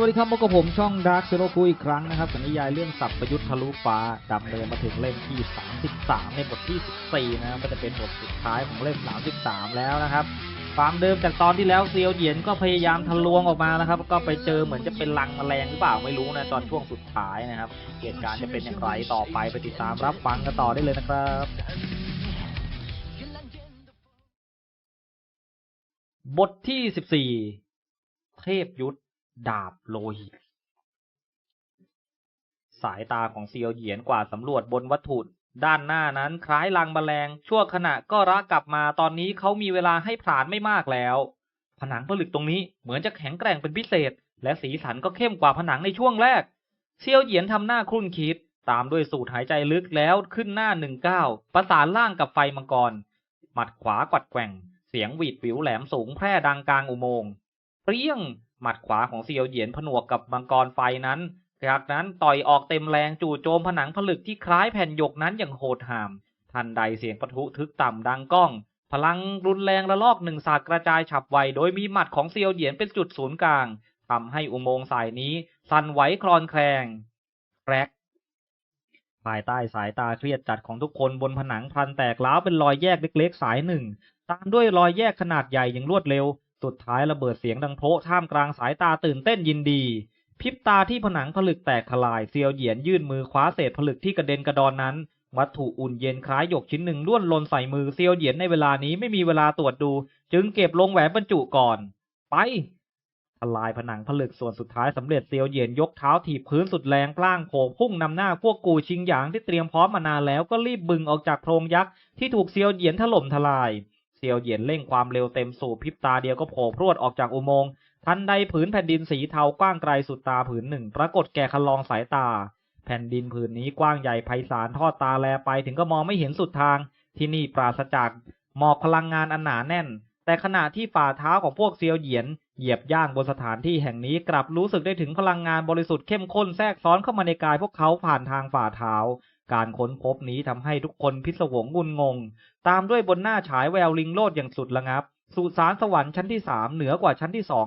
สวัสดีครับพบกับผมช่องดาร์คเซโรคุยอีกครั้งนะครับกับนิยายเรื่องสับประยุทธ์ทะลุฟ้าดำเนินมาถึงเล่มที่ 33 ในบทที่ 14 นะครับก็จะเป็นบทสุดท้ายของเล่ม 33 แล้วนะครับความเดิมจากตอนที่แล้วเซียวเหยียนก็พยายามทะลวงออกมานะครับ ก็ไปเจอเหมือนจะเป็นรังแมลงหรือเปล่าไม่รู้นะตอนช่วงสุดท้ายนะครับเหตุการณ์จะเป็นอย่างไรต่อไปไปติดตามรับฟังกันต่อได้เลยนะครับบทที่ 14 เทพยุทธ ดาบโลหิต สายตาของเซียวเหยียนกว่าดสำรวจบนวัตถุด้านหน้านั้นคล้ายลังแมลง ชั่วขณะก็ระกลับมาตอนนี้เขามีเวลาให้ผลานไม่มากแล้ว ผนังผลึกตรงนี้เหมือนจะแข็งแกร่งเป็นพิเศษ และสีสันก็เข้มกว่าผนังในช่วงแรก เซียวเหยียนทำหน้าครุ่นคิด ตามด้วยสูดหายใจลึกแล้วขึ้นหน้าหนึ่งก้าวประสานล่างกับไฟมังกร หมัดขวากวัดแกว่ง เสียงหวีดหวิวแหลมสูงแพร่ดังกลางอุโมงค์เปรี้ยง หมัดขวาของเซียวเหยียนผนวกกับมังกรไฟนั้นจากนั้นต่อยออกเต็มแรงจู่โจมผนังผลึกที่คล้ายแผ่นหยกนั้นอย่างโหดหาม ทันใดเสียงปะทุทึกต่ำดังก้อง พลังรุนแรงระลอกหนึ่งสาดกระจายฉับไว โดยมีหมัดของเซียวเหยียนเป็นจุดศูนย์กลางทำให้อุโมงค์สายนี้ สั่นไหวคลอนแคลงแรกภายใต้สายตาเครียดจัดของทุกคนบนผนังพันแตกร้าวเป็นรอยแยกเล็กๆสายหนึ่ง ตามด้วยรอยแยกขนาดใหญ่อย่างรวดเร็ว สุดท้ายระเบิดเสียงดังโพะท่ามกลางสายตาตื่นเต้นยินดีพริบตาที่ผนังผลึกแตกทลายเซียวเหยียนยื่นมือคว้าเศษผลึกที่กระเด็นกระดอนนั้น วัตถุอุ่นเย็นคล้ายหยกชิ้นหนึ่งล้วนลนใส่มือเซียวเหยียนในเวลานี้ไม่มีเวลาตรวจดู จึงเก็บลงแหวนบรรจุก่อน ไปทลายผนังผลึกส่วนสุดท้ายสำเร็จเซียวเหยียนยกเท้าถีบพื้นสุดแรงกล้างโผงพุ่งนำหน้าพวกกูชิงหยางที่เตรียมพร้อมมานานแล้วก็รีบบึงออกจากโพรงยักษ์ที่ถูกเซียวเหยียนถล่มทลาย เซียวเหยียนเร่งความเร็วเต็มสูบพริบตาเดียวก็โผล่พรวดออกจากอุโมงค์ทันใดผืนแผ่นดินสีเทากว้างไกลสุดตาผืนหนึ่ง ปรากฏแก่คันลองสายตา แผ่นดินผืนนี้กว้างใหญ่ไพศาลทอดตาแลไปถึงก็มองไม่เห็นสุดทาง ที่นี่ปราศจากหมอกพลังงานอันหนาแน่น แต่ขณะที่ฝ่าเท้าของพวกเซียวเหยียน เหยียบย่างบนสถานที่แห่งนี้กลับรู้สึกได้ถึงพลังงานบริสุทธิ์เข้มข้นแทรกซ้อนเข้ามาในกายพวกเขาผ่านทางฝ่าเท้าการค้นพบนี้ทำให้ทุกคนพิศวงงุนงง ตามด้วยบนหน้าฉายแววลิงโลดอย่างสุดระงับ สุสานสวรรค์ชั้นที่สามเหนือกว่าชั้นที่สอง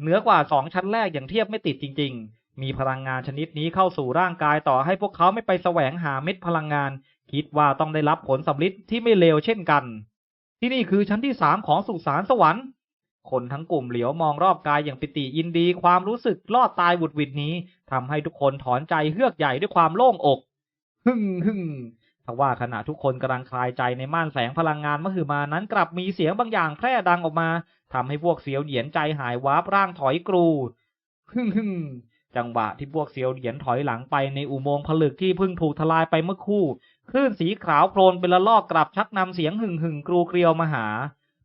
เหนือกว่าสองชั้นแรกอย่างเทียบไม่ติดจริง ๆ มีพลังงานชนิดนี้เข้าสู่ร่างกายต่อให้พวกเขาไม่ไปแสวงหาเม็ดพลังงาน คิดว่าต้องได้รับผลสำลิดที่ไม่เลวเช่นกัน ที่นี่คือชั้นที่สามของสุสานสวรรค์ คนทั้งกลุ่มเหลียวมองรอบกายอย่างปิติยินดีความรู้สึกรอดตายบุดวิดนี้ทำให้ทุกคนถอนใจเฮือกใหญ่ด้วยความโล่งอก ฮึ่งฮึ่ง ทว่าขณะทุกคนกำลังคลายใจในม่านแสงพลังงานมหึมานั้นกลับมีเสียงบางอย่างแพร่ดังออกมาทำให้พวกเสียวเหยียนใจหายวาบร่างถอยกรูฮึ่งฮึ่งจังหวะที่พวกเสียวเหยียนถอยหลังไปในอุโมงค์ผลึกที่เพิ่งถูกทลายไปเมื่อคู่คลื่นสีขาวโพลนเป็นละลอกกลับชักนำเสียงหึ่งหึ่งกรูเกลียวมาหา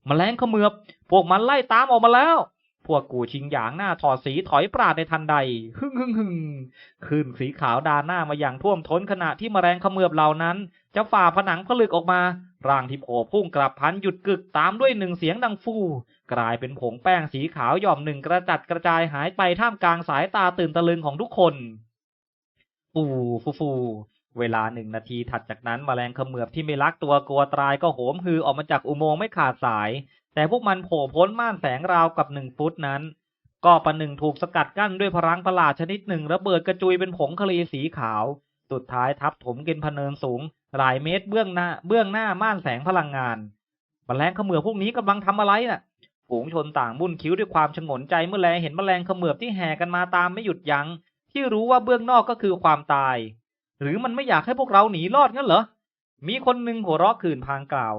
แมลงเขมือบพวกมันไล่ตามออกมาแล้ว พวกกูชิงหยางหน้าถอดสีถอยปราดในทันใด ฮึ่งฮึ่งฮึ่งขึ้นสีขาวดาหน้ามาอย่างท่วมท้นขณะที่แมลงเขมือบเหล่านั้น จะฝ่าผนังผลึกออกมา ร่างที่โผล่พุ่งกลับพันหยุดกึกตามด้วยหนึ่งเสียงดังฟู กลายเป็นผงแป้งสีขาวหย่อมหนึ่งกระจัดกระจายหายไปท่ามกลางสายตาตื่นตะลึงของทุกคน ฟูฟูฟูเวลาหนึ่งนาทีถัดจากนั้นมแมลงเขมือบที่ไม่รักตัวกลัวตายก็โหมฮือออกมาจากอุโมงค์ไม่ขาดสาย แต่พวกมันโผล่พ้นม่านแสงราวกับหนึ่งฟุตนั้น ก็ประหนึ่งถูกสกัดกั้นด้วยพลังประหลาดชนิดหนึ่งระเบิดกระจุยเป็นผงคลีสีขาว สุดท้ายทับถมกินพเนินสูง หลายเมตรเบื้องหน้าเบื้องหน้าม่านแสงพลังงานมแมลงขมือพวกนี้กำลังทำอะไรน่ะฝูงชนต่างมุ่นคิ้วด้วยความชงนใจเมื่อแลเห็นมแมลงขมือบที่แห่กันมาตามไม่หยุดยัง้งที่รู้ว่าเบื้องนอกก็คือความตาย หรือมันไม่อยากให้พวกเราหนีรอดงั้นเหรอมีคนหนึ่งหัวเราะขื่นพางกล่าว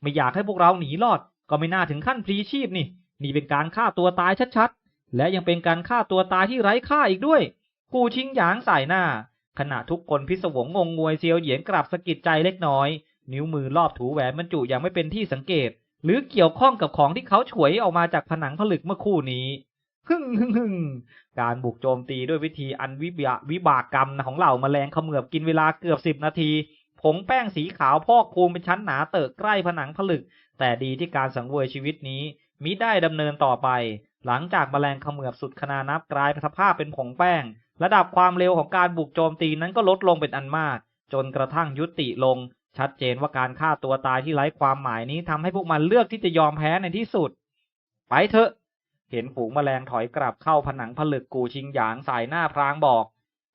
ไม่อยากให้พวกเราหนีรอด ก็ไม่น่าถึงขั้นพลีชีพนี่ นี่เป็นการฆ่าตัวตายชัดๆ และยังเป็นการฆ่าตัวตายที่ไร้ค่าอีกด้วยกูชิงหยางสายหน้า ขณะทุกคนพิศวงงงงวยเซียวเหยียนกลับสะกิดใจเล็กน้อย นิ้วมือรอบถูแหวนบรรจุอย่างไม่เป็นที่สังเกต หรือเกี่ยวข้องกับของที่เขาฉวยออกมาจากผนังผลึกเมื่อคู่นี้ฮึ่งฮึ่งฮึ่งการบุกโจมตีด้วยวิธีอันวิบากวิบากกรรมของเหล่าแมลงเขมือบกินเวลาเกือบสิบนาทีผงแป้งสีขาวพอกคูมเป็นชั้นหนาเตอะใกล้ผนังผลึก แต่ดีที่การสังเวยชีวิตนี้มิได้ดำเนินต่อไป หลังจากแมลงเขมือบสุดขนานับกลายสภาพเป็นผงแป้ง ระดับความเร็วของการบุกโจมตีนั้นก็ลดลงเป็นอันมาก จนกระทั่งยุติลง ชัดเจนว่าการฆ่าตัวตายที่ไร้ความหมายนี้ทำให้พวกมันเลือกที่จะยอมแพ้ในที่สุด ไปเถอะ เห็นฝูงแมลงถอยกลับเข้าผนังผลึกกูชิงหยางสายหน้าพรางบอก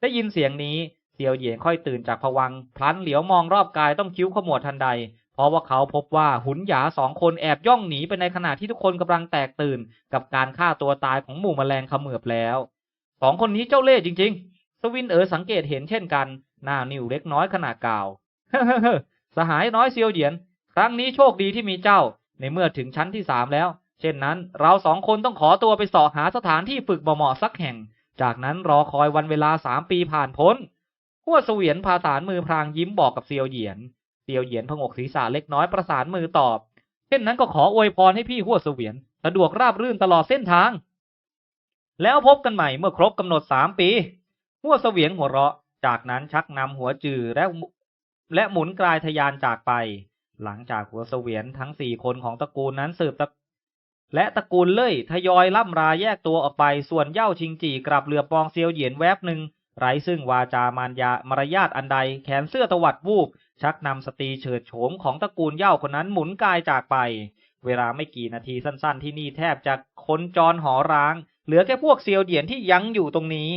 ได้ยินเสียงนี้เซียวเหยียนค่อยตื่นจากผวังพลันเหลียวมองรอบกายต้องคิ้วขมวดทันใด เพราะว่าเขาพบว่าหุนหยาสองคนแอบย่องหนีไปในขณะที่ทุกคนกำลังแตกตื่น กับการฆ่าตัวตายของหมู่แมลงเขมือบแล้วสองคนนี้เจ้าเล่ห์จริง ๆ สวินเอ๋อสังเกตเห็นเช่นกัน หน้านิ่วเล็กน้อยขนาดกล่าวเฮ้อสหายน้อยเซียวเหยียน ครั้งนี้โชคดีที่มีเจ้า ในเมื่อถึงชั้นที่สามแล้ว เช่นนั้น เราสองคนต้องขอตัวไปสาะหาสถานที่ฝึกเหมาะสักแห่ง จากนั้นรอคอยวันเวลาสามปีผ่านพ้นหัวเสวียนพาสารมือพรางยิ้มบอกกับเซียวเหยียน เซียวเหยียนพงกศีรษะเล็กน้อยประสานมือตอบ เช่นนั้นก็ขออวยพรให้พี่หัวเสวียนสะดวกราบรื่นตลอดเส้นทาง แล้วพบกันใหม่เมื่อครบกำหนดสามปีหัวเสวียนหัวเราะ จากนั้นชักนำหัวจือและและหมุนกลายทะยานจากไป หลังจากหัวเสวียนทั้งสี่คนของตระกูลนั้นสืบตะและตระกูลเล่ยทยอยล่ำราแยกตัวออกไปส่วนเย่าชิงจีกลับเรือปองเซียวเหยียนแวบหนึ่งไร้ซึ่งวาจามารยามารยาทอันใดแขนเสื้อตวัดวูบ ชักนำสตรีเฉิดโฉมของตระกูลเย่าคนนั้นหมุนกายจากไป เวลาไม่กี่นาทีสั้น ๆ ที่นี่แทบจะคนจรหอร้าง เหลือแค่พวกเซียวเหยียนที่ยังอยู่ตรงนี้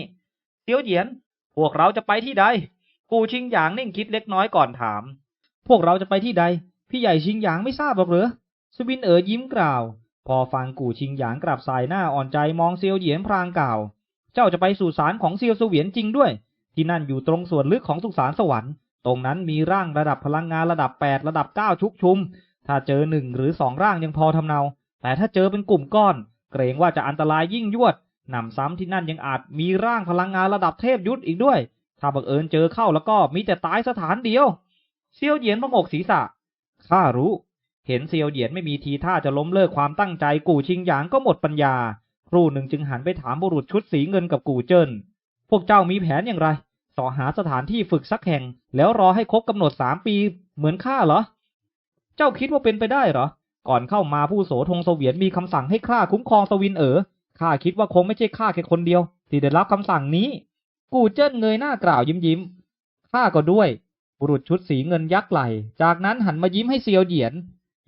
เซียวเหยียน พวกเราจะไปที่ใด กูชิงหยางนิ่งคิดเล็กน้อยก่อนถาม พวกเราจะไปที่ใด พี่ใหญ่ชิงหยางไม่ทราบหรอกเหรอสวินเอ๋อยิ้มกล่าว พอฟังกูชิงหยางกลับสายหน้าอ่อนใจมองเซียวเหยียนพรางกล่าว เจ้าจะไปสู่ศาลของเซียวเสวียนจริงด้วย ที่นั่นอยู่ตรงส่วนลึกของสุสานสวรรค์ ตรงนั้นมีร่างระดับพลังงานระดับ 8 ระดับ 9 ชุกชุม ถ้าเจอหนึ่งหรือสองร่างยังพอทำเนา แต่ถ้าเจอเป็นกลุ่มก้อน เกรงว่าจะอันตรายยิ่งยวดนำซ้ำที่นั่นยังอาจมีร่างพลังงานระดับเทพยุทธอีกด้วย ถ้าบังเอิญเจอเข้าแล้วก็มีแต่ตายสถานเดียว เซียวเหยียนพงกศีรษะ ข้ารู้ เห็นเซียวเหยียนไม่มีทีท่าจะล้มเลิกความตั้งใจกู่ชิงหยางก็หมดปัญญา ครู่หนึ่งจึงหันไปถามบุรุษชุดสีเงินกับกู่เจิ้น พวกเจ้ามีแผนอย่างไร สอหาสถานที่ฝึกสักแห่ง แล้วรอให้ครบกำหนดสามปีเหมือนข้าเหรอ เจ้าคิดว่าเป็นไปได้เหรอ ก่อนเข้ามาผู้โสธงเสวียนมีคำสั่งให้ข้าคุ้มครองสวินเอ๋อข้าคิดว่าคงไม่ใช่ข้าแค่คนเดียว ที่ได้รับคำสั่งนี้ กูเจิ้นเงยหน้ากล่าวยิ้มยิ้มข้าก็ด้วย บุรุษชุดสีเงินยักไหล จากนั้นหันมายิ้มให้เซียวเหยียน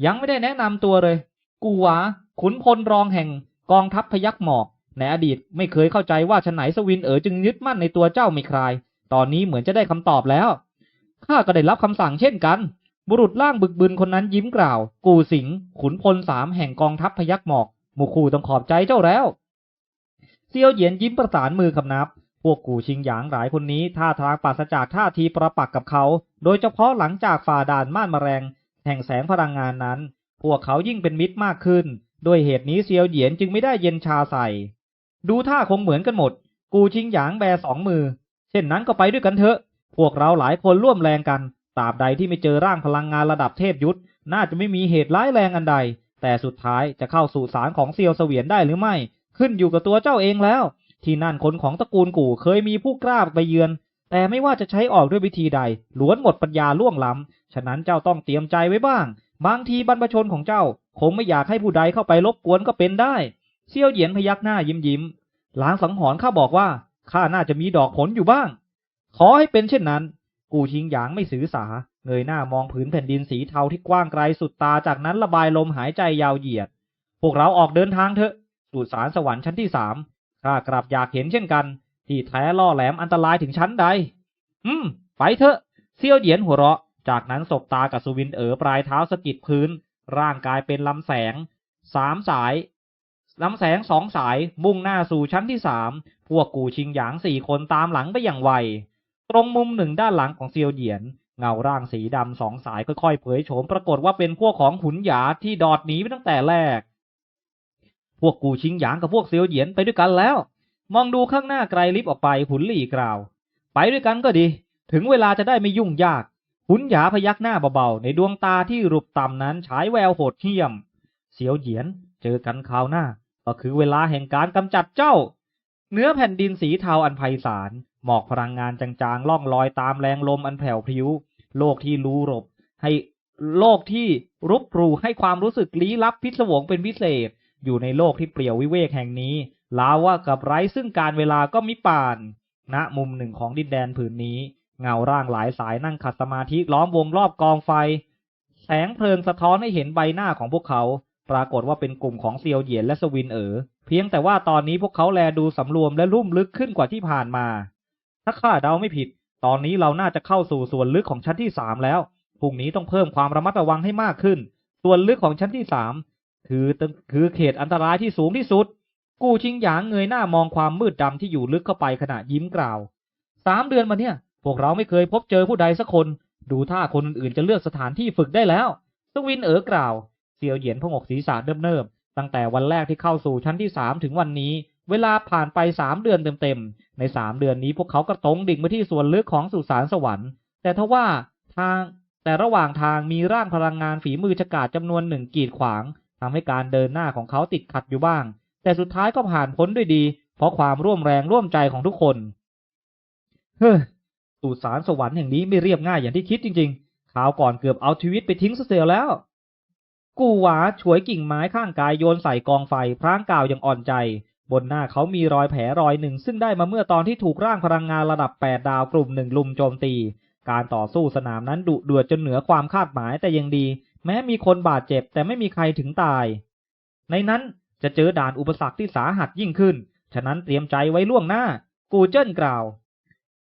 ยังไม่ได้แนะนำตัวเลย กูวาขุนพลรองแห่งกองทัพพยักหมอกในอดีตไม่เคยเข้าใจว่าฉนไหนสวินเอ๋อจึงยึดมั่นในตัวเจ้าไม่คลาย ตอนนี้เหมือนจะได้คำตอบแล้ว ข้าก็ได้รับคำสั่งเช่นกัน บุรุษร่างบึกบึนคนนั้นยิ้มกล่าว กูสิง ขุนพลสามแห่งกองทัพพยักหมอก หมู่คู่ต้องขอบใจเจ้าแล้ว เซียวเหยียนยิ้มประสานมือคำนับ พวกกูชิงหยางหลายคนนี้ท่าทางปราศจากท่าทีประปักกับเขา โดยเฉพาะหลังจากฝ่าด่านม่านมแมลงแห่งแสงพลังงานนั้น พวกเขายิ่งเป็นมิตรมากขึ้น ด้วยเหตุนี้เซียวเหยียนจึงไม่ได้เย็นชาใส่ ดูท่าคงเหมือนกันหมด กูชิงหยางแบสองมือ เช่นนั้นก็ไปด้วยกันเถอะ พวกเราหลายคนร่วมแรงกันตราบใดที่ไม่เจอร่างพลังงานระดับเทพยุทธน่าจะไม่มีเหตุร้ายแรงอันใด แต่สุดท้ายจะเข้าสู่สารของเซียวเสวียนได้หรือไม่ ขึ้นอยู่กับตัวเจ้าเองแล้ว ที่นั่นคนของตระกูลกู่เคยมีผู้กล้าไปเยือน แต่ไม่ว่าจะใช้ออกด้วยวิธีใดล้วนหมดปัญญาล่วงล้ำฉะนั้นเจ้าต้องเตรียมใจไว้บ้าง บางทีบรรพชนของเจ้า คงไม่อยากให้ผู้ใดเข้าไปรบกวนก็เป็นได้เซียวเหยียนพยักหน้ายิ้มยิ้มหลางสังหรณ์ข้าบอกว่า ข้าน่าจะมีดอกผลอยู่บ้าง ขอให้เป็นเช่นนั้น กูชิงหยางไม่สื่อสา เงยหน้ามองผืนแผ่นดินสีเทาที่กว้างไกลสุดตาจากนั้นระบายลมหายใจยาวเหยียด พวกเราออกเดินทางเถอะสู่สารสวรรค์ชั้นที่สามข้ากลับอยากเห็นเช่นกัน ที่แท้ล่อแหลมอันตรายถึงชั้นใด อืม ไปเถอะ เซียวเหยียนหัวเราะ จากนั้นสบตากับสุวินเอ๋อปลายเท้าสะกิดพื้น ร่างกายเป็นลำแสง สามสาย ลำแสงสองสายมุ่งหน้าสู่ชั้นที่สามพวกกูชิงหยางสี่คนตามหลังไปอย่างไว ตรงมุมหนึ่งด้านหลังของเซียวเหยียน เงาร่างสีดำสองสายค่อยๆเผยโฉมปรากฏว่าเป็นพวกของหุนหยาที่ดอดหนีไปตั้งแต่แรก พวกกูชิงหยางกับพวกเซียวเหยียนไปด้วยกันแล้ว มองดูข้างหน้าไกลลิบออกไปหุนหลี่กล่าว ไปด้วยกันก็ดี ถึงเวลาจะได้ไม่ยุ่งยากหุนหยาพยักหน้าเบาๆในดวงตาที่รูปต่ำนั้นฉายแววโหดเหี้ยม เสียวเหยียนเจอกันคราวหน้า ก็คือเวลาแห่งการกำจัดเจ้า เนื้อแผ่นดินสีเทาอันไพศาล หมอกพลังงานจางๆล่องลอยตามแรงลมอันแผ่วพิ้ว โลกที่รู้รบ ให้โลกที่รุบรูให้ความรู้สึกลี้ลับพิศวงเป็นพิเศษ อยู่ในโลกที่เปลี่ยววิเวกแห่งนี้ลาว่ากับไร้ซึ่งการเวลาก็มิป่าน ณ มุมหนึ่งของดินแดนผืนนี้ เงาร่างหลายสายนั่งขัดสมาธิล้อมวงรอบกองไฟ แสงเพลิงสะท้อนให้เห็นใบหน้าของพวกเขา ปรากฏว่าเป็นกลุ่มของเซียวเหยียนและสวินเอ๋อเพียงแต่ว่าตอนนี้พวกเขาแลดูสำรวมและลุ่มลึกขึ้นกว่าที่ผ่านมา ถ้าข้าเดาไม่ผิด ตอนนี้เราน่าจะเข้าสู่ส่วนลึกของชั้นที่สามแล้วพรุ่งนี้ต้องเพิ่มความระมัดระวังให้มากขึ้น ส่วนลึกของชั้นที่สามคือคือเขตอันตรายที่สูงที่สุด กูชิงหยางเงยหน้ามองความมืดดำที่อยู่ลึกเข้าไปขณะยิ้มกล่าวสามเดือนมาเนี่ย พวกเราไม่เคยพบเจอผู้ใดสักคน ดูท่าคนอื่นจะเลือกสถานที่ฝึกได้แล้วสวินเอ๋อกล่าว เซียวเหยียนพงกศีรษะเนิบๆตั้งแต่วันแรกที่เข้าสู่ชั้นที่สามถึงวันนี้ เวลาผ่านไปสามเดือนเต็มๆในสามเดือนนี้พวกเขาก็ตรงดิ่งไปที่ส่วนลึกของสุสานสวรรค์ แต่ทว่าทางแต่ระหว่างทางมีร่างพลังงานฝีมือฉกาจจำนวนหนึ่งกีดขวางทำให้การเดินหน้าของเขาติดขัดอยู่บ้าง แต่สุดท้ายก็ผ่านพ้นด้วยดี เพราะความร่วมแรงร่วมใจของทุกคน เฮ้อสุสานสวรรค์แห่งนี้ไม่เรียบง่ายอย่างที่คิดจริงๆคราวก่อนเกือบเอาชีวิตไปทิ้งซะเสียแล้ว กูหวาฉวยกิ่งไม้ข้างกายโยนใส่กองไฟพรางกล่าวอย่างอ่อนใจ บนหน้าเขามีรอยแผลรอยหนึ่ง ซึ่งได้มาเมื่อตอนที่ถูกร่างพลังงานระดับแปดดาวกลุ่มหนึ่งลุมโจมตี การต่อสู้สนามนั้นดุเดือดจนเหนือความคาดหมายแต่ยังดี แม้มีคนบาดเจ็บแต่ไม่มีใครถึงตาย ในนั้นจะเจอด่านอุปสรรคที่สาหัสยิ่งขึ้น ฉะนั้นเตรียมใจไว้ล่วงหน้า กูเจิ้นกล่าว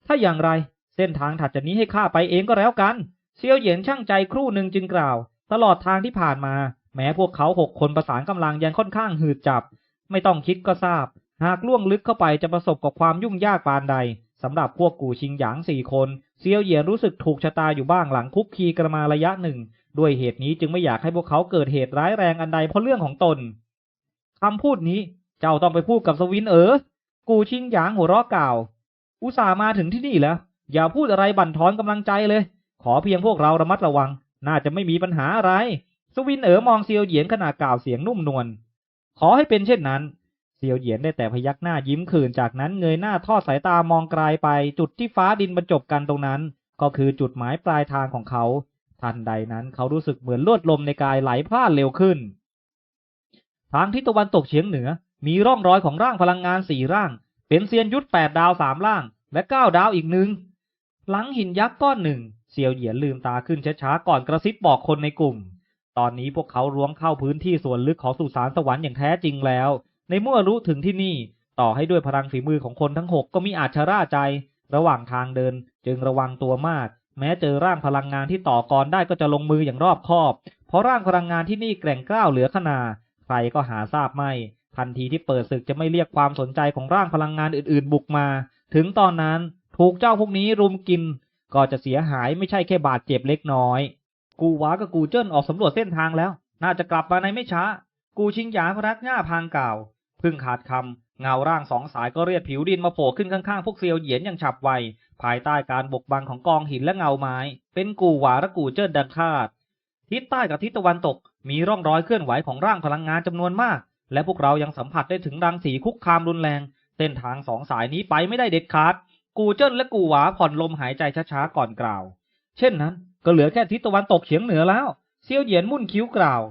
ถ้าอย่างไรเส้นทางถัดจากนี้ให้ข้าไปเองก็แล้วกัน เซียวเหยียนช่างใจครู่หนึ่งจึงกล่าว ตลอดทางที่ผ่านมา แม้พวกเขาหกคนประสานกำลังยังค่อนข้างหืดจับ ไม่ต้องคิดก็ทราบ หากล่วงลึกเข้าไปจะประสบกับความยุ่งยากปานใดสำหรับพวกกูชิงหยางสี่คนเซียวเหยียนรู้สึกถูกชะตาอยู่บ้างหลังคุกคีกันมาระยะหนึ่ง ด้วยเหตุนี้จึงไม่อยากให้พวกเขาเกิดเหตุร้ายแรงอันใดเพราะเรื่องของตนคำพูดนี้เจ้าต้องไปพูดกับสวินเอ๋อกูชิงหยางหัวเราะกล่าว อุตส่าห์มาถึงที่นี่แล้ว อย่าพูดอะไรบั่นทอนกำลังใจเลย ขอเพียงพวกเราระมัดระวัง น่าจะไม่มีปัญหาอะไร สวินเอ๋อมองเซียวเหยียนขณะกล่าวเสียงนุ่มนวล ขอให้เป็นเช่นนั้น เซียวเหยียนได้แต่พยักหน้ายิ้มคืนจากนั้นเงยหน้าทอดสายตามองไกลไปจุดที่ฟ้าดินบรรจบกันตรงนั้น ก็คือจุดหมายปลายทางของเขา ทันใดนั้นเขารู้สึกเหมือนลวดลมในกายไหลพล่านเร็วขึ้น ทางทิศตะวันตกเฉียงเหนือ มีร่องรอยของร่างพลังงานสี่ร่าง เป็นเซียนยุทธแปดดาวสามล่าง และเก้าดาวอีกหนึ่งหลังหินยักษ์ก้อนหนึ่ง ซียวเหยียนลืมตาขึ้นช้าๆก่อนกระซิบบอกคนในกลุ่ม ตอนนี้พวกเขาล้วงเข้าพื้นที่ส่วนลึกของสุสานสวรรค์อย่างแท้จริงแล้ว ในเมื่อรู้ถึงที่นี่ ต่อให้ด้วยพลังฝีมือของคนทั้งหกก็มีอาจชะร่าใจ ระหว่างทางเดินจึงระวังตัวมาก แม้เจอร่างพลังงานที่ต่อกรได้ก็จะลงมืออย่างรอบคอบ เพราะร่างพลังงานที่นี่แกร่งกล้าวเหลือขนาใครก็หาทราบไม่ ทันทีที่เปิดศึกจะไม่เรียกความสนใจของร่างพลังงานอื่นๆ บุกมา ถึงตอนนั้นถูกเจ้าพวกนี้รุมกิน ก็จะเสียหายไม่ใช่แค่บาดเจ็บเล็กน้อย กูหวากับกูเจิ้นออกสำรวจเส้นทางแล้ว น่าจะกลับมาในไม่ช้า กูชิงหยางพรักหน้าพางกล่าว พึ่งขาดคำเงาร่างสองสายก็เรียดผิวดินมาโผล่ขึ้นข้างๆพวกเซียวเหยียนอย่างฉับไว ภายใต้การบกบังของกองหินและเงาไม้ เป็นกูหวาและกูเจิ้นดังคาด ทิศใต้กับทิศตะวันตก มีร่องรอยเคลื่อนไหวของร่างพลังงานจำนวนมาก และพวกเรายังสัมผัสได้ถึงรังสีคุกคามรุนแรงเส้นทางสองสายนี้ไปไม่ได้เด็ดขาด กูเจิ้นและกูหวาผ่อนลมหายใจช้าๆก่อนกล่าว เช่นนั้น ก็เหลือแค่ทิศตะวันตกเฉียงเหนือแล้ว เซียวเหยียนมุ่นคิ้วกล่าว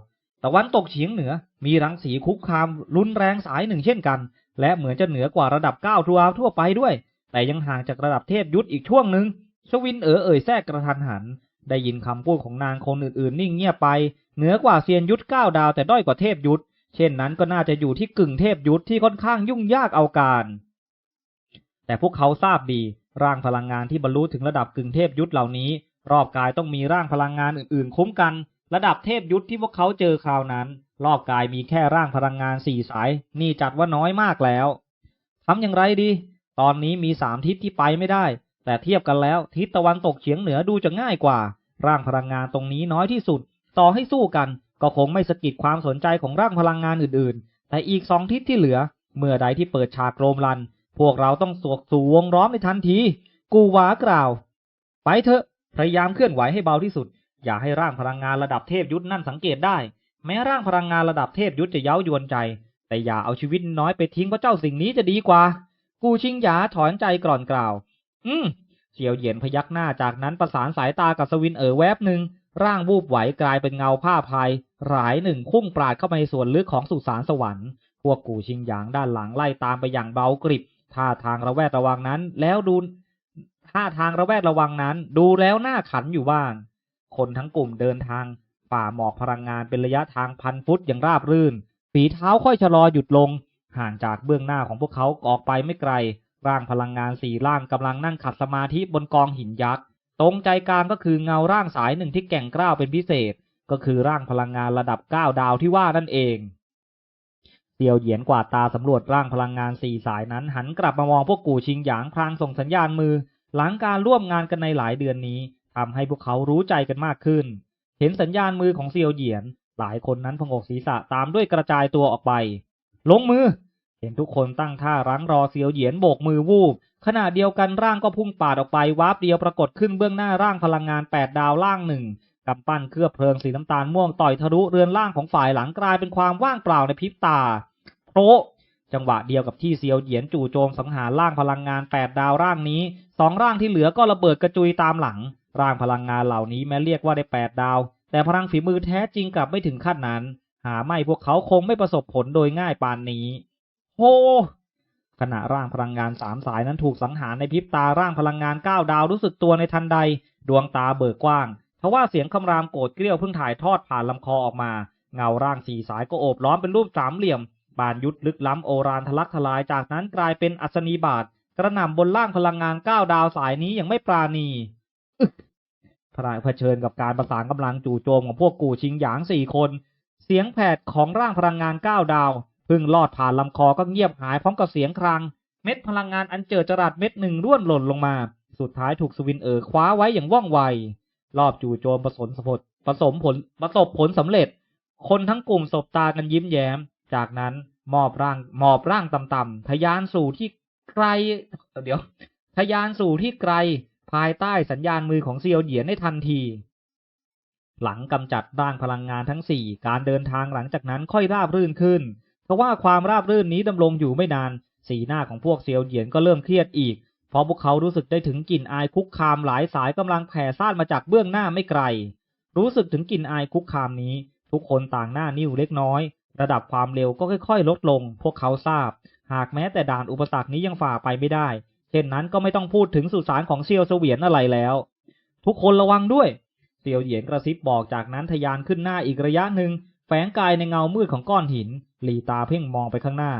ตะวันตกเฉียงเหนือ มีรังสีคุกคามรุนแรงสายหนึ่งเช่นกัน และเหมือนจะเหนือกว่าระดับเก้าทัวทั่วไปด้วย แต่ยังห่างจากระดับเทพยุทธอีกช่วงหนึ่งชวินเอ๋อเอ่ยแทรกกระทันหัน ได้ยินคำพูดของนางคนอื่นๆ นิ่งเงียบไป เหนือกว่าเซียนยุทธเก้าดาวแต่ด้อยกว่าเทพยุทธเช่นนั้นก็น่าจะอยู่ที่กึ่งเทพยุทธที่ค่อนข้างยุ่งยากเอาการ แต่พวกเขาทราบดี ร่างพลังงานที่บรรลุถึงระดับกึ่งเทพยุทธเหล่านี้ รอบกายต้องมีร่างพลังงานอื่นๆ คุ้มกัน ระดับเทพยุทธที่พวกเขาเจอคราวนั้น รอบกายมีแค่ร่างพลังงานสี่สาย นี่จัดว่าน้อยมากแล้วทำอย่างไรดี ตอนนี้มีสามทิศที่ไปไม่ได้ แต่เทียบกันแล้วทิศตะวันตกเฉียงเหนือดูจะง่ายกว่า ร่างพลังงานตรงนี้น้อยที่สุด ต่อให้สู้กันก็คงไม่สะกิดความสนใจของร่างพลังงานอื่นๆ แต่อีกสองทิศที่เหลือ เมื่อใดที่เปิดฉากโรมรัน พวกเราต้องสวกสู่วงล้อมในทันที กูวากล่าว ไปเถอะ พยายามเคลื่อนไหวให้เบาที่สุด อย่าให้ร่างพลังงานระดับเทพยุทธนั่นสังเกตได้ แม้ร่างพลังงานระดับเทพยุทธจะเย้ายวนใจ แต่อย่าเอาชีวิตน้อยไปทิ้งเพราะเจ้าสิ่งนี้จะดีกว่า กูชิงหยาถอนใจกร่อนกล่าว อืมเสียวเหยียนพยักหน้าจากนั้นประสานสายตากับสวินเอ๋อแวบหนึ่งร่างวูบไหวกลายเป็นเงาผ้าพายหลายหนึ่งพุ่งปราดเข้าไปในส่วนลึกของสุสานสวรรค์ พวกกูชิงหยางด้านหลังไล่ตามไปอย่างเบากริบ ท่าทางระแวดระวังนั้น แล้วดูท่าทางระแวดระวังนั้น ดูแล้วน่าขันอยู่บ้าง คนทั้งกลุ่มเดินทางฝ่าหมอกพลังงานเป็นระยะทางพันฟุตอย่างราบรื่น ฝีเท้าค่อยชะลอหยุดลง ห่างจากเบื้องหน้าของพวกเขาออกไปไม่ไกล ร่างพลังงานสี่ร่างกำลังนั่งขัดสมาธิบนกองหินยักษ์ ตรงใจกลางก็คือเงาร่างสายหนึ่งที่แก่งกล้าวเป็นพิเศษ ก็คือร่างพลังงานระดับเก้าดาวที่ว่านั่นเอง เตียวเหยียนกวาดตาสำรวจร่างพลังงานสี่สายนั้น หันกลับมามองพวกกูชิงหยางพลางส่งสัญญาณมือ หลังการร่วมงานกันในหลายเดือนนี้ทำให้พวกเขารู้ใจกันมากขึ้น เห็นสัญญาณมือของเซียวเหยียน หลายคนนั้นพงกศีรษะตามด้วยกระจายตัวออกไป ลงมือ เห็นทุกคนตั้งท่ารั้งรอเซียวเหยียนโบกมือวูบขณะเดียวกันร่างก็พุ่งปาดออกไปวาร์ปเดียวปรากฏขึ้นเบื้องหน้าร่างพลังงานแปดดาวล่างหนึ่งกำปั้นเคลือบเพลิงสีน้ำตาลม่วงต่อยทะลุเรือนร่างของฝ่ายหลังกลายเป็นความว่างเปล่าในพริบตา รจังหวะเดียวกับที่เซียวเหยียนจู่โจมสังหารร่างพลังงานแปดดาวร่างนี้สองร่างที่เหลือก็ระเบิดกระจุยตามหลัง ร่างพลังงานเหล่านี้แม้เรียกว่าได้แปดดาว แต่พลังฝีมือแท้จริงกลับไม่ถึงขั้นนั้น หาไม่พวกเขาคงไม่ประสบผลโดยง่ายปานนี้โฮขณะร่างพลังงานสามสายนั้นถูกสังหารในพริบตาร่างพลังงานเก้าดาวรู้สึกตัวในทันใด ดวงตาเบิกกว้างทว่าเสียงคำรามโกรธเกลี้ยวเพิ่งถ่ายทอดผ่านลำคอออกมา เงาร่างสี่สายก็โอบล้อมเป็นรูปสามเหลี่ยม บานยุทธลึกล้ำโอรานทะลักทลายจากนั้นกลายเป็นอัศนีบาทกระหน่ำบนร่างพลังงานก้าดาวสายนี้อย่างไม่ปราณีอึ๊กพระเผชิญกับการประสานกำลังจู่โจมของพวกกูชิงหยางสี่คน เสียงแผดของร่างพลังงานก้าดาวพิ่งลอดผ่านลำคอก็เงียบหายพร้อมกับเสียงครางเม็ดพลังงานอันเจิดจรัสเม็ดหนึ่งร่วนหล่นลงมา สุดท้ายถูกสวินเอ๋อคว้าไว้อย่างว่องไว รอบจู่โจมผสมผลผสมผลประสบผลสำเร็จ คนทั้งกลุ่มสบตากันยิ้มแย้ม จากนั้นมอบร่างมอบร่างต่ำๆทะยานสู่ที่ไกล เดี๋ยวทะยานสู่ที่ไกลภายใต้สัญญาณมือของเซียวเหยียนในทันที หลังกำจัดร่างพลังงานทั้งสี่การเดินทางหลังจากนั้นค่อยราบรื่นขึ้น เพราะว่าความราบรื่นนี้ดำรงอยู่ไม่นาน สีหน้าของพวกเซียวเหยียนก็เริ่มเครียดอีก เพราะพวกเขารู้สึกได้ถึงกลิ่นอายคุกคามหลายสายกำลังแผ่ซ่านมาจากเบื้องหน้าไม่ไกล รู้สึกถึงกลิ่นอายคุกคามนี้ ทุกคนต่างหน้านิ้วเล็กน้อย ระดับความเร็วก็ค่อย ๆ ลดลง พวกเขาทราบ หากแม้แต่ด่านอุปสรรคนี้ยังฝ่าไปไม่ได้ เช่นนั้นก็ไม่ต้องพูดถึงสุสานของเซียวเสวียนอะไรแล้ว ทุกคนระวังด้วยเซียวเหยียนกระซิบบอกจากนั้นทะยานขึ้นหน้าอีกระยะหนึ่งแฝงกายในเงามืดของก้อนหิน หลีตาเพ่งมองไปข้างหน้า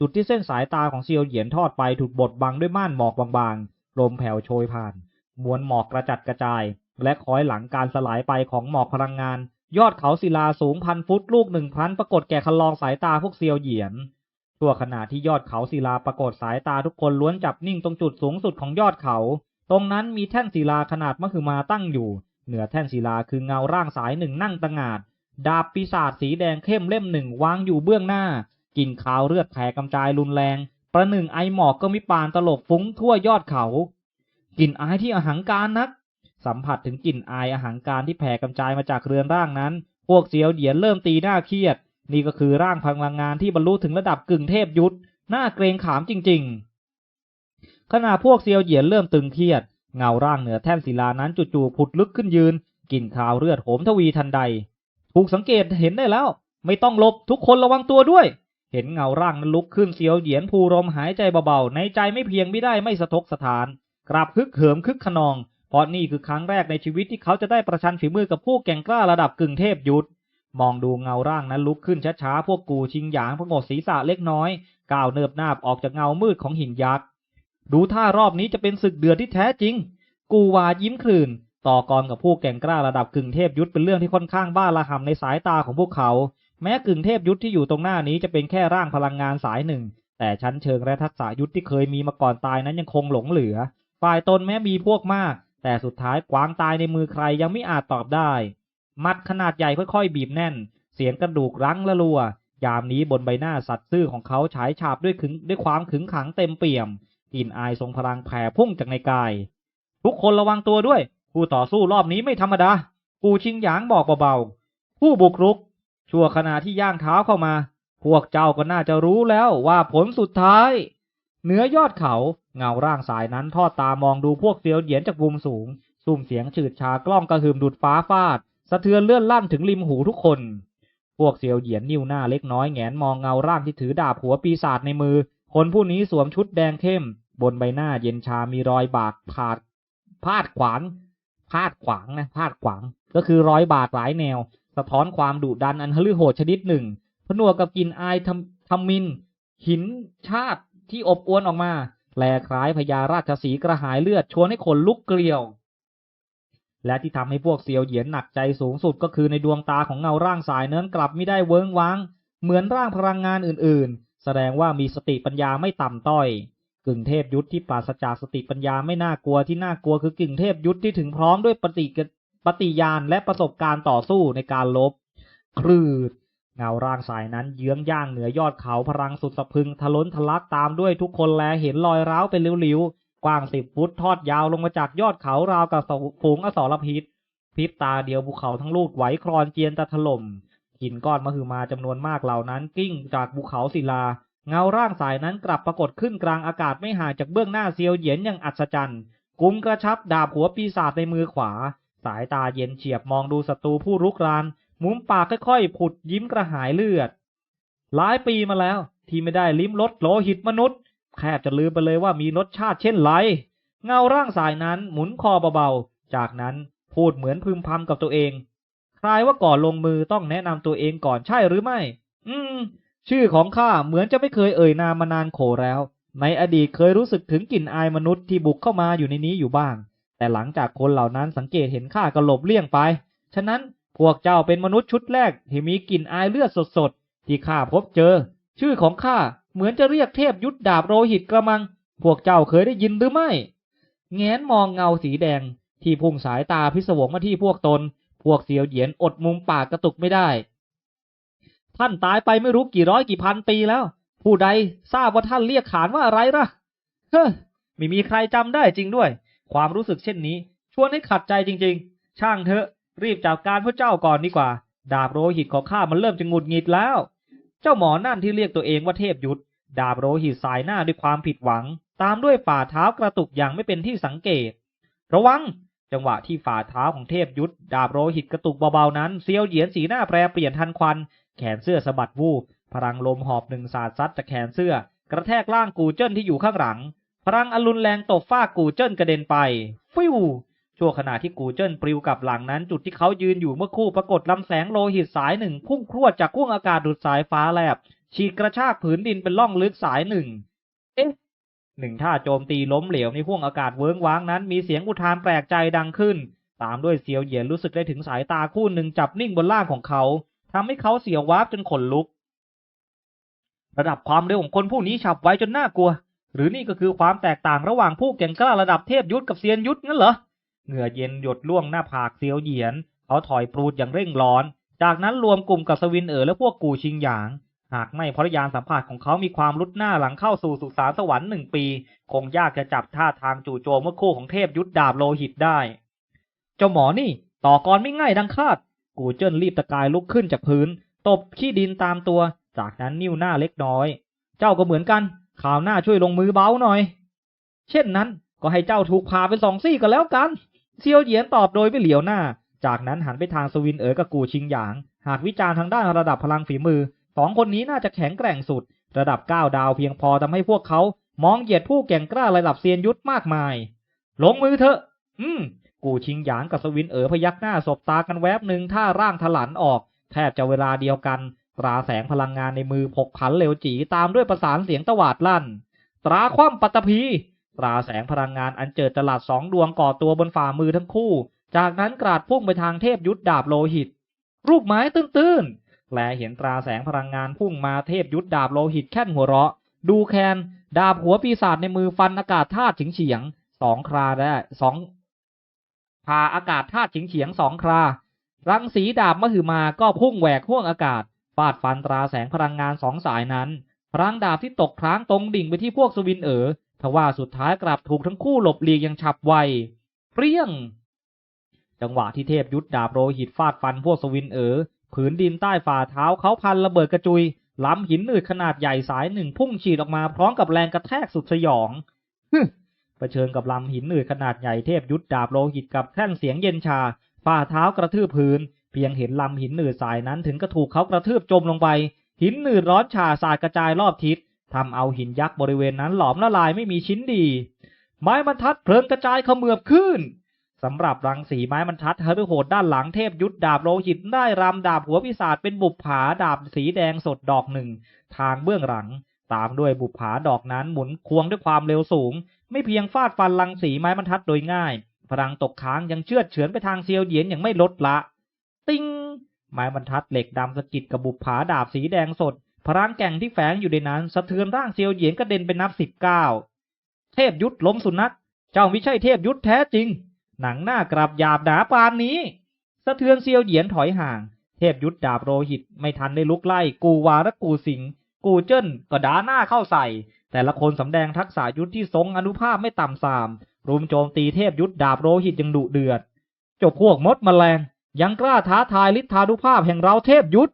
จุดที่เส้นสายตาของเซียวเหยียนทอดไปถูกบดบังด้วยม่านหมอกบางๆ ลมแผ่วโชยผ่าน มวลหมอกกระจัดกระจาย และคอยหลังการสลายไปของหมอกพลังงาน ยอดเขาศิลาสูงพันฟุตลูกหนึ่งพันปรากฏแก่คันลองสายตาพวกเซียวเหยียนทั่วขณะที่ยอดเขาศิลาปรากฏสายตาทุกคนล้วนจับนิ่งตรงจุดสูงสุดของยอดเขา ตรงนั้นมีแท่นศิลาขนาดมหึมาตั้งอยู่ เหนือแท่นศิลาคือเงาร่างสายหนึ่งนั่งตะงาด ดาบปีศาจสีแดงเข้มเล่มหนึ่งวางอยู่เบื้องหน้ากลิ่นคาวเลือดแผ่กำจายรุนแรง ประหนึ่งไอหมอกก็มิปานตลบฟุ้งทั่วยอดเขากลิ่นอายที่อหังการนัก สัมผัสถึงกลิ่นอายอหังการที่แผ่กำจายมาจากเรือนร่างนั้น พวกเสียวเดียนเริ่มตีหน้าเครียด นี่ก็คือร่างพลังงานที่บรรลุถึงระดับกึ่งเทพยุทธหน่าเกรงขามจริง ๆ ขณะพวกเซียวเหยียนเริ่มตึงเครียด เงาร่างเหนือแท่นศิลานั้นจู่ๆผุดลึกขึ้นยืนกลิ่นคาวเลือดโหมทวีทันใด ถูกสังเกตเห็นได้แล้ว ไม่ต้องหลบทุกคนระวังตัวด้วย เห็นเงาร่างนั้นลุกขึ้นเสียวเหยียนภูรมหายใจเบาๆ ในใจไม่เพียงไม่ได้ไม่สะทกสถานกราบคึกเหิมคึกขนอง เพราะนี่คือครั้งแรกในชีวิตที่เขาจะได้ประชันฝีมือกับผู้แก่งกล้าระดับกึ่งเทพยุทธมองดูเงาร่างนั้นลุกขึ้นช้าๆ พวกกูชิงหยางพงกศีรษะเล็กน้อยก้าวเนิบนาบออกจากเงามืดของหินยักษ์ ดูท่ารอบนี้จะเป็นศึกเดือดที่แท้จริง กูวายิ้มคลื่น ต่อกรกับผู้แก่งกล้าระดับกึ่งเทพยุทธเป็นเรื่องที่ค่อนข้างบ้าระห่ำในสายตาของพวกเขา แม้กึ่งเทพยุทธที่อยู่ตรงหน้านี้จะเป็นแค่ร่างพลังงานสายหนึ่ง แต่ชั้นเชิงและทักษะยุทธที่เคยมีมาก่อนตายนั้นยังคงหลงเหลือ ฝ่ายตนแม้มีพวกมาก แต่สุดท้ายกวางตายในมือใครยังไม่อาจตอบได้ มัดขนาดใหญ่ค่อยๆ บีบแน่น เสียงกระดูกรั้งละรัว ยามนี้บนใบหน้าสัตว์ซื่อของเขาฉายฉาบด้วยขึงด้วยความขึงขังเต็มเปี่ยมกลิ่นอายทรงพลังแผ่พุ่งจากในกาย ทุกคนระวังตัวด้วยผู้ต่อสู้รอบนี้ไม่ธรรมดา กูชิงหยางบอกเบาๆ ผู้บุกรุก ชั่วขณะที่ย่างเท้าเข้ามา พวกเจ้าก็น่าจะรู้แล้วว่าผลสุดท้าย เหนือยอดเขาเงาร่างสายนั้นทอดตามองดูพวกเสียวเหยียนจากมุมสูงซุ่มเสียงฉืดชากล้องกระหึ่มดุดฟ้าฟาด สะเทือนเลื่อนลั่นถึงริมหูทุกคน พวกเสียวเหยียนนิ้วหน้าเล็กน้อยแงนมองเงาร่างที่ถือดาบหัวปีศาจในมือ คนผู้นี้สวมชุดแดงเข้ม บนใบหน้าเย็นชามีรอยบาดผาดพาดขวางพาดขวางนะพาดขวาง ก็คือรอยบาดหลายแนว สะท้อนความดุดันอันหฤโหดชนิดหนึ่ง ผนวกกับกลิ่นอายทำทำมิน หินชาติ ที่อบอวนออกมาแลคล้ายพญาราชสีกระหายเลือดชวนให้ขนลุกเกลียว และที่ทำให้พวกเซียวเหยียนหนักใจสูงสุดก็คือในดวงตาของเงาร่างสายเนั้นกลับไม่ได้เวิ้งว้าง เหมือนร่างพลังงานอื่นๆ แสดงว่ามีสติปัญญาไม่ต่ำต้อย กึ่งเทพยุทธที่ปราศจากสติปัญญาไม่น่ากลัวที่น่ากลัวคือกึ่งเทพยุทธที่ถึงพร้อมด้วยปฏิกิปฏิญาณและประสบการณ์ต่อสู้ในการลบคลืด เงาร่างสายนั้นเยื้องย่างเหนือยอดเขาพลังสุดสะพึงทะล้นทะลักตามด้วยทุกคนแลเห็นรอยร้าวเป็นริ้วๆ กว้างสิบฟุตทอดยาวลงมาจากยอดเขาราวกับฝูงอสรพิษพริบตาเดียวภูเขาทั้งลูกไหวคลอนเจียนตะถล่มหินก้อนมหึมาจำนวนมากเหล่านั้นกิ้งจากภูเขาศิลา เงาร่างสายนั้นกลับปรากฏขึ้นกลางอากาศไม่ห่างจากเบื้องหน้าเซียวเหยียนอย่างอัศจรรย์กุมกระชับดาบหัวปีศาจในมือขวา สายตาเย็นเฉียบมองดูศัตรูผู้รุกราน มุมปากค่อยๆ ผุดยิ้มกระหายเลือด หลายปีมาแล้ว ที่ไม่ได้ลิ้มรสโลหิตมนุษย์แทบจะลืมไปเลยว่ามีรสชาติเช่นไรเงาร่างสายนั้นหมุนคอเบาๆ จากนั้นพูดเหมือนพึมพำกับตัวเองคลายว่าก่อนลงมือต้องแนะนำตัวเองก่อนใช่หรือไม่ อืม ชื่อของข้าเหมือนจะไม่เคยเอ่ยนามมานานโขแล้ว ในอดีตเคยรู้สึกถึงกลิ่นอายมนุษย์ที่บุกเข้ามาอยู่ในนี้อยู่บ้าง แต่หลังจากคนเหล่านั้นสังเกตเห็นข้าก็หลบเลี่ยงไป ฉะนั้น พวกเจ้าเป็นมนุษย์ชุดแรกที่มีกลิ่นอายเลือดสดๆ ที่ข้าพบเจอ ชื่อของข้าเหมือนจะเรียกเทพยุทธดาบโรหิตกระมัง พวกเจ้าเคยได้ยินหรือไม่ แงนมองเงาสีแดง ที่พุ่งสายตาพิศวงมาที่พวกตน พวกเสียวเหยียนอดมุมปากกระตุกไม่ได้ ท่านตายไปไม่รู้กี่ร้อยกี่พันปีแล้ว ผู้ใดทราบว่าท่านเรียกขานว่าอะไรล่ะ เฮ้อไม่มีใครจำได้จริงด้วย ความรู้สึกเช่นนี้ ชวนให้ขัดใจจริง ๆ ช่างเถอะ รีบจัดการพระเจ้าก่อนดีกว่า ดาบโรหิตของข้ามันเริ่มจะงุดหงิดแล้ว เจ้าหมอนั่นที่เรียกตัวเองว่าเทพยุทธดาบโรหิตสายหน้าด้วยความผิดหวัง ตามด้วยฝ่าเท้ากระตุกอย่างไม่เป็นที่สังเกต ระวัง จังหวะที่ฝ่าเท้าของเทพยุทธดาบโรหิตกระตุกเบาๆนั้นเซียวเหยียนสีหน้าแปรเปลี่ยนทันควัน แขนเสื้อสะบัดวูบพลังลมหอบหนึ่งสาดซัดจากแขนเสื้อ กระแทกล่างกูเจิ้นที่อยู่ข้างหลัง พลังอรุณแรงตบฟากูเจิ้นกระเด็นไป ฟิว ชั่วขณะที่กูเจิ้นปลิวกลับหลังนั้นจุดที่เขายืนอยู่เมื่อครู่ปรากฏลำแสงโลหิตสายหนึ่งพุ่งพรวดจากขั้วอากาศดุดสายฟ้าแลบ ฉีกกระชากผืนดินเป็นล่องลึกสายหนึ่ง เอ๊ะหนึ่งท่าโจมตีล้มเหลวในห้วงอากาศเวิ้งว้างนั้น มีเสียงอุทานแปลกใจดังขึ้น ตามด้วยเสียวเหยียนรู้สึกได้ถึงสายตาคู่หนึ่งจับนิ่งบนล่างของเขาทำให้เขาเสียววาบจนขนลุก ระดับความเร็วของคนผู้นี้ฉับไวจนน่ากลัว หรือนี่ก็คือความแตกต่างระหว่างผู้เก่งกล้าระดับเทพยุทธกับเซียนยุทธงั้นเหรอ เหงื่อเย็นหยดล่วงหน้าผากเซียวเหยียน เขาถอยปรูดอย่างเร่งร้อน จากนั้นรวมกลุ่มกับสวินเอ๋อและพวกกูชิงหยาง หากไม่เพราะยานสัมผัสของเขามีความลุดหน้าหลังเข้าสู่สุสานสวรรค์หนึ่งปี คงยากจะจับท่าทางจู่โจมเมื่อคู่ของเทพยุทธดาบโลหิตได้ เจ้าหมอนี่ ต่อกรไม่ง่ายดังคาด กูเจิ้นรีบตะกายลุกขึ้นจากพื้น ตบขี้ดินตามตัว จากนั้นนิ้วหน้าเล็กน้อย เจ้าก็เหมือนกันข่าวหน้าช่วยลงมือเบาหน่อย เช่นนั้นก็ให้เจ้าถูกพาเป็นสองซี่ก็แล้วกัน เซียวเหยียนตอบโดยไม่เหลียวหน้า จากนั้นหันไปทางสวินเอ๋อกับกูชิงหยาง หากวิจารณ์ทางด้านระดับพลังฝีมือสองคนนี้น่าจะแข็งแกร่งสุด ระดับเก้าดาวเพียงพอทำให้พวกเขา มองเหยียดผู้แก่งกล้าระดับเซียนยุทธมากมาย ลงมือเถอะ อืม กูชิงหยางกับสวินเอ๋อพยักหน้าสบตากันแวบหนึ่งท่าร่างถลันออก แทบจะเวลาเดียวกันตราแสงพลังงานในมือผกผันเร็วจีตามด้วยประสานเสียงตวาดลั่น ตราคว่ำปัตตภี ราแสงพลังงานอันเจิดจลัดสองดวงก่อตัวบนฝ่ามือทั้งคู่ จากนั้นกราดพุ่งไปทางเทพยุทธดาบโลหิต รูปไม้ตื้นๆ แลเห็นตราแสงพลังงานพุ่งมาเทพยุทธดาบโลหิตแค่นหัวเราะ ดูแคน ดาบหัวปีศาจในมือฟันอากาศธาตุฉิงเฉียงสองคราได้สองพาอากาศธาตุฉิงเฉียงสองครา รังสีดาบมหึมาก็พุ่งแหวกห่วงอากาศฟาดฟันตราแสงพลังงานสองสายนั้นพลังดาบที่ตกครั้างตรงดิ่งไปที่พวกสวินเอ๋อ ทว่าสุดท้ายกลับถูกทั้งคู่หลบหลีกอย่างฉับไว เปรี้ยง จังหวะที่เทพยุทธดาบโรหิตฟาดฟันพวกสวินเอ๋อผืนดินใต้ฝ่าเท้าเขาพันระเบิดกระจุย ล้ำหินหนืดขนาดใหญ่สายหนึ่งพุ่งฉีดออกมาพร้อมกับแรงกระแทกสุดสยองฮึเผชิญกับลำหินหนืดขนาดใหญ่เทพยุทธดาบโลหิตกับแท่นเสียงเย็นชา ฝ่าเท้ากระทืบพื้น เพียงเห็นลำหินหนืดสายนั้นถึงก็ถูกเขากระทืบจมลงไป หินหนืดร้อนชาสาดกระจายรอบทิศ ทำเอาหินยักษ์บริเวณนั้นหลอมละลายไม่มีชิ้นดี ไม้บรรทัดเพลิงกระจายเขมือบขึ้นสำหรับรังสีไม้บรรทัดฮฤโหดด้านหลังเทพยุทธดาบโลหิตได้รำดาบหัวปีศาจเป็นบุปผาดาบสีแดงสดดอกหนึ่ง ทางเบื้องหลัง ตามด้วยบุปผาดอกนั้นหมุนควงด้วยความเร็วสูง ไม่เพียงฟาดฟันรังสีไม้บรรทัดโดยง่าย พลังตกค้างยังเชือดเฉือนไปทางเซียวเหยียนอย่างไม่ลดละ ติ้งไม้บรรทัดเหล็กดำสะกิดกับบุปผาดาบสีแดงสด พลังแก่งที่แฝงอยู่ในนั้น สะเทือนร่างเซียวเหยียนกระเด็นไปนับสิบเก้าเทพยุทธล้มสุนัข เจ้าไม่ใช่เทพยุทธแท้จริง หนังหน้ากลับหยาบหนาปานนี้ สะเทือนเซียวเหยียนถอยห่าง เทพยุทธดาบโรหิตไม่ทันได้ลุกไล่ กูวาและกูสิง กูเจิ้นก็ด่าหน้าเข้าใส่ แต่ละคนสำแดงทักษะยุทธที่ทรงอนุภาพไม่ต่ำสาม รุมโจมตีเทพยุทธดาบโรหิตยังดุเดือดจบพวกมดแมลงยังกล้าท้าทายฤทธานุภาพแห่งเราเทพยุทธ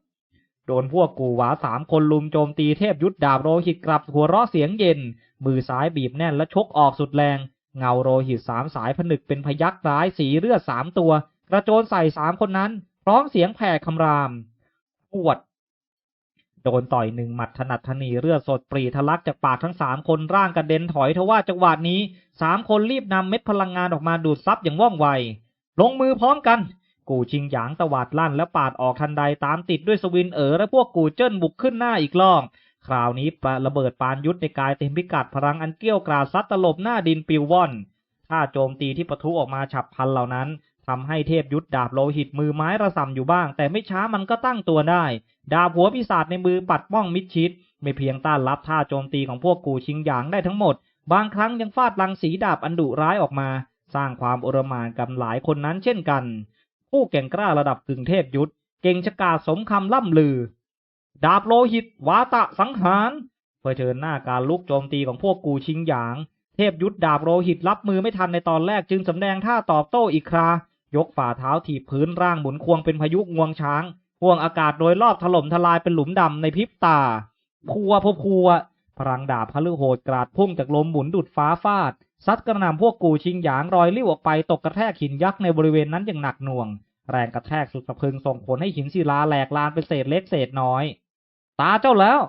โดนพวกกูหวาสามคนลุมโจมตีเทพยุทธดาบโรหิตกลับหัวเราะเสียงเย็น มือซ้ายบีบแน่นและชกออกสุดแรง เงาโรหิตสามสายผนึกเป็นพยักร้ายสีเลือดสามตัว กระโจนใส่สามคนนั้น พร้อมเสียงแผ่คำรามปวด โดนต่อยหนึ่งหมัดถนัดทนีเลือดสดปรีทะลักจากปากทั้งสามคนร่างกระเด็นถอยทว่าจังหวะนี้สามคนรีบนำเม็ดพลังงานออกมาดูดซับอย่างว่องไว ลงมือพร้อมกัน กูชิงหยางตวาดลั่นและปาดออกทันใดตามติดด้วยสวินเอ๋อและพวกกูเจิ้นบุกขึ้นหน้าอีกรอบคราวนี้ปะระเบิดปานยุทธในกายเต็มพิกัดพลังอันเกี้ยวกราดซัดตลบหน้าดินปิวว่อนถ้าโจมตีที่ปะทุออกมาฉับพลันเหล่านั้นทำให้เทพยุทธดาบโลหิตมือไม้ระสำอยู่บ้าง แต่ไม่ช้ามันก็ตั้งตัวได้ ดาบหัวปีศาจในมือปัดป้องมิดชิด ไม่เพียงต้านรับท่าโจมตีของพวกกูชิงหยางได้ทั้งหมด บางครั้งยังฟาดรังสีดาบอันดุร้ายออกมา สร้างความโอรมานกับหลายคนนั้นเช่นกัน ผู้เก่งกล้าระดับกึ่งเทพยุทธเก่งชะกาสมคำล่ำลือ ดาบโลหิตวาตะสังหารเผชิญหน้าการลุกโจมตีของพวกกูชิงหยาง เทพยุทธดาบโลหิตรับมือไม่ทันในตอนแรกจึงสำแดงท่าตอบโต้อีกครายกฝ่าเท้าถีบพื้นร่างหมุนควงเป็นพายุงวงช้างห่วงอากาศโดยรอบถล่มทลายเป็นหลุมดำในพริบตาพัวพบพัวพลังดาบพลือโหดกราดพุ่งจากลมหมุนดุดฟ้าฟาด ซัดกระหน่ำพวกกูชิงหยางรอยลิ้วออกไปตกกระแทกหินยักษ์ในบริเวณนั้นอย่างหนักหน่วง แรงกระแทกสุดสะพรึงส่งผลให้หินศิลาแหลกลานเป็นเศษเล็กเศษน้อย ตาเจ้าแล้ว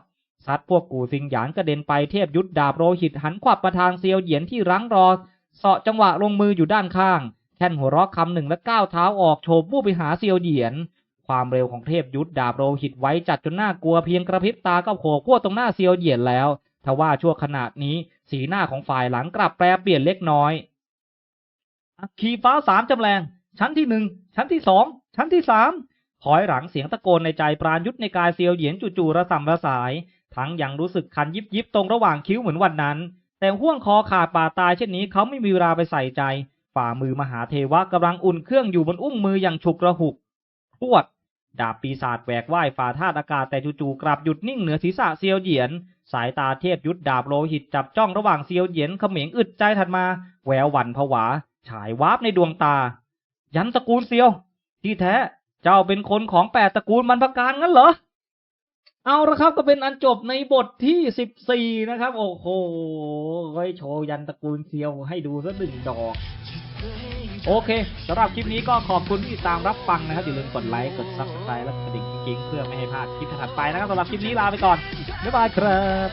ซัดพวกกูซิงหยางกระเด็นไปเทพยุทธดาบโรหิตหันขวับประทางเซียวเหยียนที่รั้งรอเสาะจังหวะลงมืออยู่ด้านข้าง แค่นหัวเราะคำหนึ่งและก้าวเท้าออกโฉบวูบไปหาเซียวเหยียน ความเร็วของเทพยุทธดาบโรหิตไว้จัดจนน่ากลัวเพียงกระพริบตาก็โผล่พวตรงหน้าเซียวเหยียนแล้ว ทว่าชั่วขณะนี้สีหน้าของฝ่ายหลังกลับแปรเปลี่ยนเล็กน้อยอัคคีฟ้าสามจำแรง ชั้นที่หนึ่งชั้นที่สองชั้นที่สามถอยหลังเสียงตะโกนในใจปราณยุทธในกายเซียวเหยียนจู่ๆระส่ำระสาย ทั้งยังรู้สึกคันยิบยิบตรงระหว่างคิ้วเหมือนวันนั้น แต่ห่วงคอขาดป่าตายเช่นนี้เขาไม่มีเวลาไปใส่ใจ ฝ่ามือมหาเทวะกำลังอุ่นเครื่องอยู่บนอุ้งมืออย่างฉุกระหุกพวด ดาบปีศาจแหวกว่ายฝ่าธาตุอากาศแต่จู่ๆกลับหยุดนิ่งเหนือศีรษะเซียวเหยียน สายตาเทพยุทธดาบโลหิตจับจ้องระหว่างเซียวเหยียนเขม็งอึดใจถัดมา แววหวั่นผวา ฉายวาบในดวงตา ยันตระกูลเซียว ที่แท้เจ้าเป็นคนของแปดตระกูลมันประการงั้นเหรอเอาละครับก็เป็นอันจบในบทที่สิบสี่นะครับ โอ้โหไว้โชว์ยันตระกูลเซียวให้ดูสักหนึ่งดอก โอเคสำหรับคลิปนี้ก็ขอบคุณที่ติดตามรับฟังนะครับอย่าลืมกดไลค์กด subscribe และกระดิ่งกิ๊งเพื่อไม่ให้พลาดคลิปถัดไปนะครับสำหรับคลิปนี้ลาไปก่อนบ๊ายบายครับ